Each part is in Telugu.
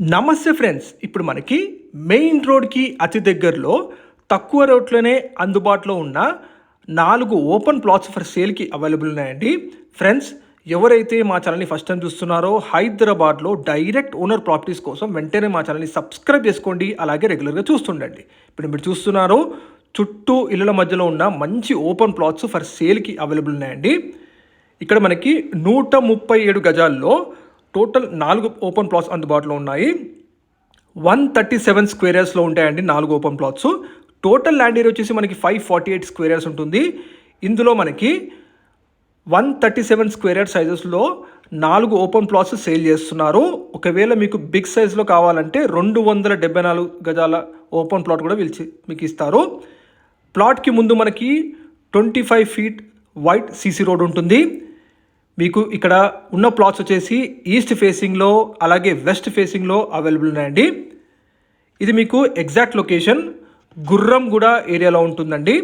నమస్తే ఫ్రెండ్స్ ఇప్పుడు మనకి మెయిన్ రోడ్కి అతి దగ్గరలో తక్కువ రేట్లోనే అందుబాటులో ఉన్న నాలుగు ఓపెన్ ప్లాట్స్ ఫర్ సేల్కి అవైలబుల్ ఉన్నాయండి. ఫ్రెండ్స్ ఎవరైతే మా ఛానల్ని ఫస్ట్ టైం చూస్తున్నారో హైదరాబాద్లో డైరెక్ట్ ఓనర్ ప్రాపర్టీస్ కోసం వెంటనే మా ఛానల్ని సబ్స్క్రైబ్ చేసుకోండి అలాగే రెగ్యులర్గా చూస్తుండండి. ఇప్పుడు మీరు చూస్తున్నారో చుట్టూ ఇళ్ళ మధ్యలో ఉన్న మంచి ఓపెన్ ప్లాట్స్ ఫర్ సేల్కి అవైలబుల్ ఉన్నాయండి. ఇక్కడ మనకి నూట ముప్పై ఏడు గజాల్లో టోటల్ నాలుగు ఓపెన్ ప్లాట్స్ అందుబాటులో ఉన్నాయి. వన్ థర్టీ సెవెన్ స్క్వేరియర్స్లో ఉంటాయండి నాలుగు open plots. Total land area వచ్చేసి మనకి five forty eight square yards ఉంటుంది. ఇందులో మనకి వన్ థర్టీ సెవెన్ స్క్వేర్ సైజెస్లో నాలుగు ఓపెన్ ప్లాట్స్ సేల్ చేస్తున్నారు. ఒకవేళ మీకు బిగ్ సైజ్లో కావాలంటే రెండు వందల డెబ్బై నాలుగు గజాల ఓపెన్ ప్లాట్ కూడా పిలిచి మీకు ఇస్తారు. ప్లాట్కి ముందు మనకి twenty five feet wide CC road ఉంటుంది. మీకు ఇక్కడ ఉన్న ప్లాట్స్ వచ్చేసి ఈస్ట్ ఫేసింగ్లో అలాగే వెస్ట్ ఫేసింగ్లో అవైలబుల్ ఉన్నాయండి. ఇది మీకు ఎగ్జాక్ట్ లొకేషన్ గుర్రంగూడ ఏరియాలో ఉంటుందండి.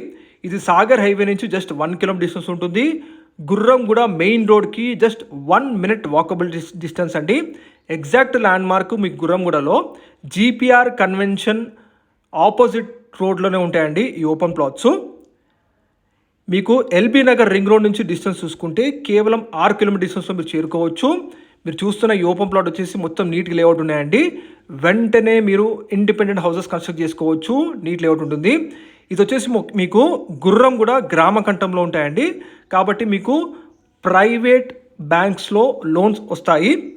ఇది సాగర్ హైవే నుంచి జస్ట్ వన్ కిలోమీటర్ డిస్టెన్స్ ఉంటుంది. గుర్రంగూడ మెయిన్ రోడ్కి just one minute walkable distance అండి. ఎగ్జాక్ట్ ల్యాండ్ మార్క్ మీకు గుర్రంగూడలో జీపీఆర్ కన్వెన్షన్ ఆపోజిట్ రోడ్లోనే ఉంటాయండి ఈ ఓపెన్ ప్లాట్స్ మీకు ఎల్బీ నగర్ రింగ్ రోడ్ నుంచి డిస్టెన్స్ చూసుకుంటే కేవలం ఆరు కిలోమీటర్ డిస్టెన్స్లో మీరు చేరుకోవచ్చు. మీరు చూస్తున్న ఈ ఓపెన్ ప్లాట్ వచ్చేసి మొత్తం నీట్గా లేఅవుట్ ఉన్నాయండి. వెంటనే మీరు ఇండిపెండెంట్ హౌసెస్ కన్స్ట్రక్ట్ చేసుకోవచ్చు. నీట్ లేఅవుట్ ఉంటుంది. ఇది వచ్చేసి మీకు గుర్రం కూడా గ్రామ కంఠంలో ఉంటాయండి. కాబట్టి మీకు ప్రైవేట్ బ్యాంక్స్లో లోన్స్ వస్తాయి.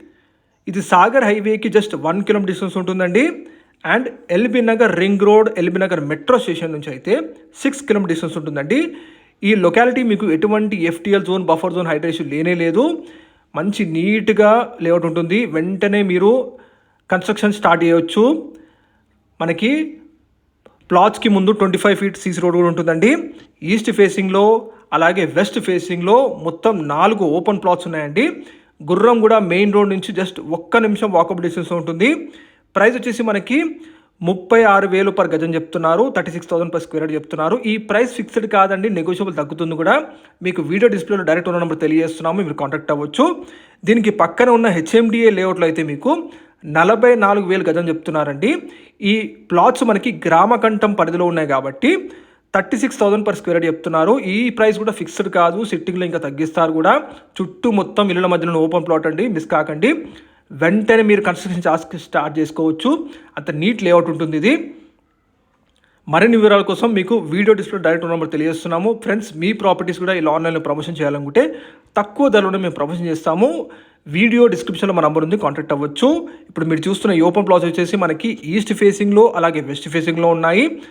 ఇది సాగర్ హైవేకి జస్ట్ వన్ కిలోమీటర్ డిస్టెన్స్ ఉంటుందండి. And LB Nagar ring road LB Nagar metro station నుంచి అయితే సిక్స్ కిలోమీటర్ డిస్టెన్స్ ఉంటుందండి. ఈ లొకాలిటీ మీకు ఎటువంటి FTL zone buffer zone hydration లేనే లేదు. మంచి నీట్గా లేఅవుట్ ఉంటుంది. వెంటనే మీరు కన్స్ట్రక్షన్ స్టార్ట్ చేయవచ్చు మనకి ప్లాట్స్కి ముందు twenty five feet CC road కూడా ఉంటుందండి. ఈస్ట్ ఫేసింగ్లో అలాగే వెస్ట్ ఫేసింగ్లో మొత్తం నాలుగు ఓపెన్ ప్లాట్స్ ఉన్నాయండి. గుర్రం కూడా మెయిన్ రోడ్ నుంచి జస్ట్ ఒక్క నిమిషం వాకబుల్ డిస్టెన్స్ ఉంటుంది. ప్రైస్ వచ్చేసి మనకి ముప్పై ఆరు వేలు పర్ గజం చెప్తున్నారు. Thirty six thousand per square yard చెప్తున్నారు. ఈ ప్రైస్ ఫిక్స్డ్ కాదండి నెగోషియబుల్ తగ్గుతుంది కూడా. మీకు వీడియో డిస్ప్లేలో డైరెక్ట్ ఉన్న నెంబర్ తెలియజేస్తున్నాము మీరు కాంటాక్ట్ అవ్వచ్చు. దీనికి పక్కన ఉన్న హెచ్ఎండిఏ లేఅవుట్లో అయితే మీకు నలభై నాలుగు వేలు గజం చెప్తున్నారండి. ఈ ప్లాట్స్ మనకి గ్రామకంఠం పరిధిలో ఉన్నాయి కాబట్టి thirty six thousand per square yard చెప్తున్నారు. ఈ ప్రైస్ కూడా ఫిక్స్డ్ కాదు సిట్టింగ్లో ఇంకా తగ్గిస్తారు కూడా. చుట్టూ మొత్తం ఇళ్ళ మధ్యలో ఓపెన్ ప్లాట్ అండి మిస్ కాకండి. వెంటనే మీరు కన్స్ట్రక్షన్ టాస్క్ స్టార్ట్ చేసుకోవచ్చు. అంత నీట్ లేఅవుట్ ఉంటుంది ఇది. మరిన్ని వివరాల కోసం మీకు వీడియో డిస్ప్లే డైరెక్ట్ నెంబర్ తెలియజేస్తున్నాము. ఫ్రెండ్స్ మీ ప్రాపర్టీస్ కూడా ఇలా ఆన్లైన్లో ప్రమోషన్ చేయాలనుకుంటే తక్కువ ధరలోనే మేము ప్రమోషన్ చేస్తాము. వీడియో డిస్క్రిప్షన్లో మా నంబర్ ఉంది కాంటాక్ట్ అవ్వచ్చు. ఇప్పుడు మీరు చూస్తున్న ఈ ఓపెన్ ప్లాట్స్ వచ్చేసి మనకి ఈస్ట్ ఫేసింగ్లో అలాగే వెస్ట్ ఫేసింగ్లో ఉన్నాయి.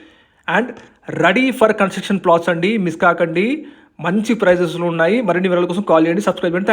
And ready for construction plots అండి మిస్ కాకండి. మంచి ప్రైజెస్లో ఉన్నాయి. మరిన్ని వివరాల కోసం కాల్ చేయండి సబ్స్క్రైబ్ చేయండి.